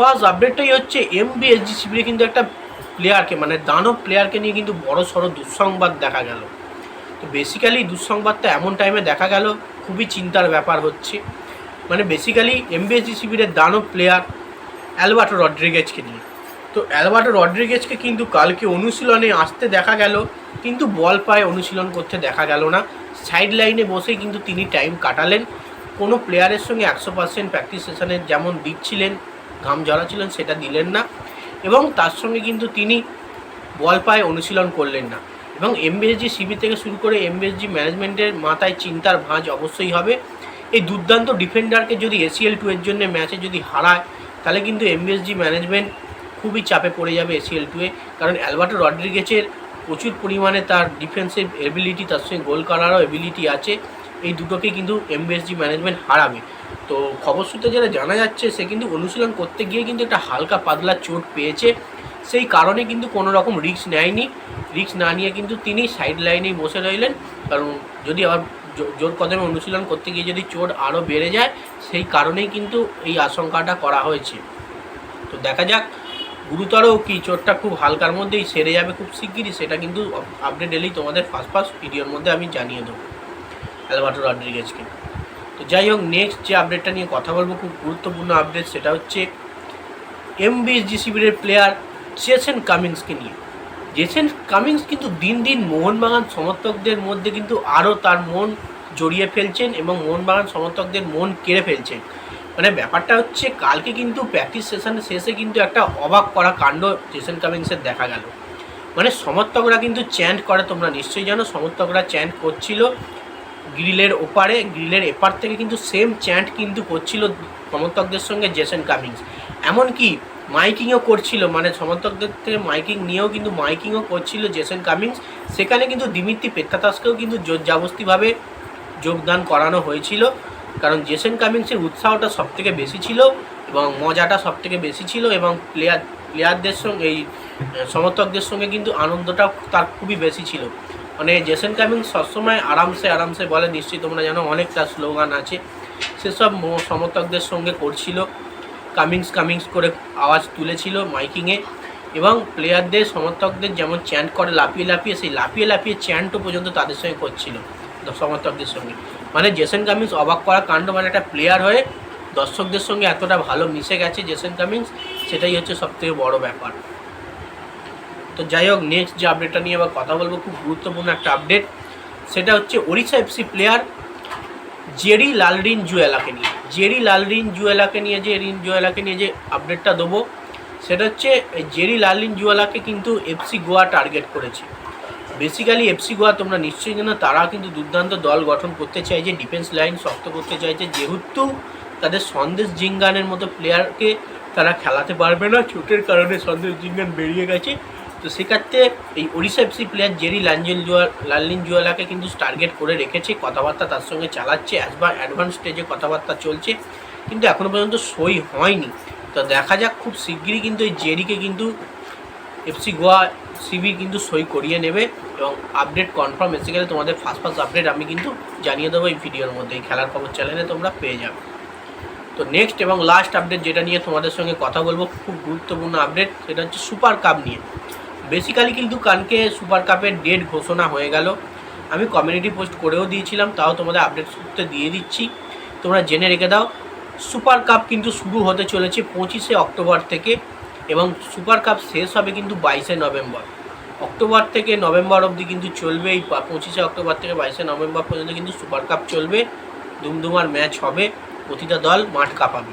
First আপডেটটাই হচ্ছে MBSG শিবিরে কিন্তু একটা প্লেয়ারকে মানে দানব প্লেয়ারকে নিয়ে কিন্তু বড় সড়ো দুঃসংবাদ দেখা গেল। তো বেসিক্যালি দুঃসংবাদটা এমন টাইমে দেখা গেল, খুবই চিন্তার ব্যাপার হচ্ছে। মানে বেসিক্যালি এমবিএসজি শিবিরের দানব প্লেয়ার অ্যালবার্টো রড্রিগেজকে নিয়ে। তো অ্যালবার্টো রড্রিগেজকে কিন্তু কালকে অনুশীলনে আসতে দেখা গেল, কিন্তু বল পায়ে অনুশীলন করতে দেখা গেল না। সাইড লাইনে বসেই কিন্তু তিনি টাইম কাটালেন। কোনো প্লেয়ারের সঙ্গে একশো পার্সেন্ট প্র্যাকটিস সেশনে যেমন দিচ্ছিলেন ঘাম ঝরাছিলেন সেটা দিলেন না। এবং তার সঙ্গে কিন্তু তিনি বল পায়ে অনুশীলন করলেন না। এবং এমবিএসজি সিবি থেকে শুরু করে এমবিএসজি ম্যানেজমেন্টের মাথায় চিন্তার ভাঁজ অবশ্যই হবে। এই দুর্দান্ত ডিফেন্ডারকে যদি এসিএল টু এর জন্য ম্যাচে যদি হারায়, তাহলে কিন্তু এমবিএসজি ম্যানেজমেন্ট খুবই চাপে পড়ে যাবে এসিএল টুয়ে কারণ অ্যালবার্টো রড্রিগেজের প্রচুর পরিমাণে তার ডিফেন্সিভ এবিলিটি তার সঙ্গে গোল করারও এবিলিটি আছে। এই দুটোকে কিন্তু এমবিএসজি ম্যানেজমেন্ট হারাবে। তো খবর সূত্রে যেটা জানা যাচ্ছে, সে কিন্তু অনুশীলন করতে গিয়ে কিন্তু একটা হালকা পাতলা চোট পেয়েছে। সেই কারণে কিন্তু কোনো রকম রিস্ক নেয়নি। রিস্ক না নিয়ে কিন্তু তিনি সাইড লাইনেই বসে রইলেন। কারণ যদি আবার জোর কদমে অনুশীলন করতে গিয়ে যদি চোট আরও বেড়ে যায়, সেই কারণেই কিন্তু এই আশঙ্কাটা করা হয়েছে। তো দেখা যাক গুরুতর কি চোটটা খুব হালকার মধ্যেই সেরে যাবে খুব শিগগিরই, সেটা কিন্তু আপডেট এলেই তোমাদের ফার্স্ট ফার্স্ট ভিডিওর মধ্যে আমি জানিয়ে দেবো। অ্যালবার্টো রড্রিগেজকে তো যাই হোক নেক্সট যে আপডেটটা নিয়ে কথা বলব, খুব গুরুত্বপূর্ণ আপডেট সেটা হচ্ছে এমবিএসজি শিবিরের প্লেয়ার জেসেন কামিংসকে নিয়ে। জেসেন কামিংস কিন্তু দিন দিন মোহনবাগান সমর্থকদের মধ্যে কিন্তু আরও তার মন জড়িয়ে ফেলছেন এবং মোহনবাগান সমর্থকদের মন কেড়ে ফেলছেন। মানে ব্যাপারটা হচ্ছে, কালকে কিন্তু প্র্যাকটিস সেশনের শেষে কিন্তু একটা অবাক করা কাণ্ড জেসেন কামিংসের দেখা গেল। মানে সমর্থকরা কিন্তু চ্যান্ট করে, তোমরা নিশ্চয়ই জানো, সমর্থকরা চ্যান্ট করছিল। গ্রিলের ওপারে, গ্রিলের এপার থেকে কিন্তু সেম চ্যান্ট কিন্তু করছিল সমর্থকদের সঙ্গে জেসন কামিংস এমনকি মাইকিংও করছিল মানে সমর্থকদের থেকে মাইকিং নিয়েও কিন্তু মাইকিংও করছিল জেসন কামিংস সেখানে কিন্তু দিমিত্রি পেত্তাতাসকেও কিন্তু জোর জাবস্তিভাবে যোগদান করানো হয়েছিল, কারণ জেসন কামিংসের উৎসাহটা সবথেকে বেশি ছিল এবং মজাটা সবথেকে বেশি ছিল এবং প্লেয়ার প্লেয়ারদের সঙ্গে, এই, সমর্থকদের সঙ্গে কিন্তু আনন্দটা তার খুবই বেশি ছিল। মানে জেসন কামিংস সবসময় আরামসে আরামসে বলে, নিশ্চয়ই তোমরা জানো, অনেকটা স্লোগান আছে। সেসব সমর্থকদের সঙ্গে করছিল। কামিংস কামিংস করে আওয়াজ তুলেছিল মাইকিংয়ে। এবং প্লেয়ারদের সমর্থকদের যেমন চ্যান্ট করে, লাফিয়ে লাফিয়ে, সেই লাফিয়ে লাফিয়ে চ্যান্টও পর্যন্ত তাদের সঙ্গে করছিল, সমর্থকদের সঙ্গে। মানে জেসন কামিংস অবাক করা কাণ্ড মানে একটা প্লেয়ার হয়ে দর্শকদের সঙ্গে এতটা ভালো মিশে গেছে জেসন কামিংস সেটাই হচ্ছে সবথেকে বড় ব্যাপার। তো যাই হোক নেক্সট যে আপডেটটা নিয়ে আবার কথা বলব, খুব গুরুত্বপূর্ণ একটা আপডেট সেটা হচ্ছে ওড়িশা এফসি প্লেয়ার জেরি লালরিন জুয়েলাকে নিয়ে। জেরি লালরিন জুয়েলাকে নিয়ে যে, রিন জুয়েলাকে নিয়ে যে আপডেটটা দেবো, সেটা হচ্ছে জেরি লালরিন জুয়েলাকে কিন্তু এফসি গোয়া টার্গেট করেছে। বেসিক্যালি এফসি গোয়া তোমরা নিশ্চয়ই জানো তারা কিন্তু দুর্দান্ত দল গঠন করতে চাইছে ডিফেন্স লাইন শক্ত করতে চাইছে, যেহেতু তাদের সন্দেশ জিঙ্গানের মতো প্লেয়ারকে তারা খেলাতে পারবে না, চোটের কারণে সন্দেশ জিঙ্গান বেরিয়ে গেছে। তো সেক্ষেত্রে এই ওড়িশা এফসি প্লেয়ার জেরি লাঞ্জেল জুয়া লাললিন জুয়ালাকে কিন্তু টার্গেট করে রেখেছে, কথাবার্তা তার সঙ্গে চালাচ্ছে অ্যাজবা অ্যাডভান্স স্টেজে কথাবার্তা চলছে, কিন্তু এখনও পর্যন্ত সই হয়নি। তো দেখা যাক, খুব শিগগিরই কিন্তু এই জেরিকে কিন্তু এফসি গোয়া সিবি কিন্তু সই করিয়ে নেবে এবং আপডেট কনফার্ম এসে গেলে তোমাদের ফার্স্ট ফার্স্ট আপডেট আমি কিন্তু জানিয়ে দেবো এই ভিডিওর মধ্যে, এই খেলার খবর চ্যানেলে তোমরা পেয়ে যাবে। তো নেক্সট এবং লাস্ট আপডেট যেটা নিয়ে তোমাদের সঙ্গে কথা বলব, খুব গুরুত্বপূর্ণ আপডেট সেটা হচ্ছে সুপার কাপ নিয়ে। বেসিক্যালি কিন্তু কালকে সুপার কাপের ডেট ঘোষণা হয়ে গেল। আমি কমিউনিটি পোস্ট করেও দিয়েছিলাম, তাও তোমাদের আপডেট সূত্রে দিয়ে দিচ্ছি। তোমরা জেনে রেখে দাও সুপার কাপ কিন্তু শুরু হতে চলেছে পঁচিশে অক্টোবর থেকে এবং সুপার কাপ শেষ হবে কিন্তু বাইশে নভেম্বর। অক্টোবর থেকে নভেম্বর অবধি কিন্তু চলবে এই পঁচিশে অক্টোবর থেকে বাইশে নভেম্বর পর্যন্ত কিন্তু সুপার কাপ চলবে দুমদুমার ম্যাচ হবে, প্রতিটা দল মাঠ কাঁপাবে।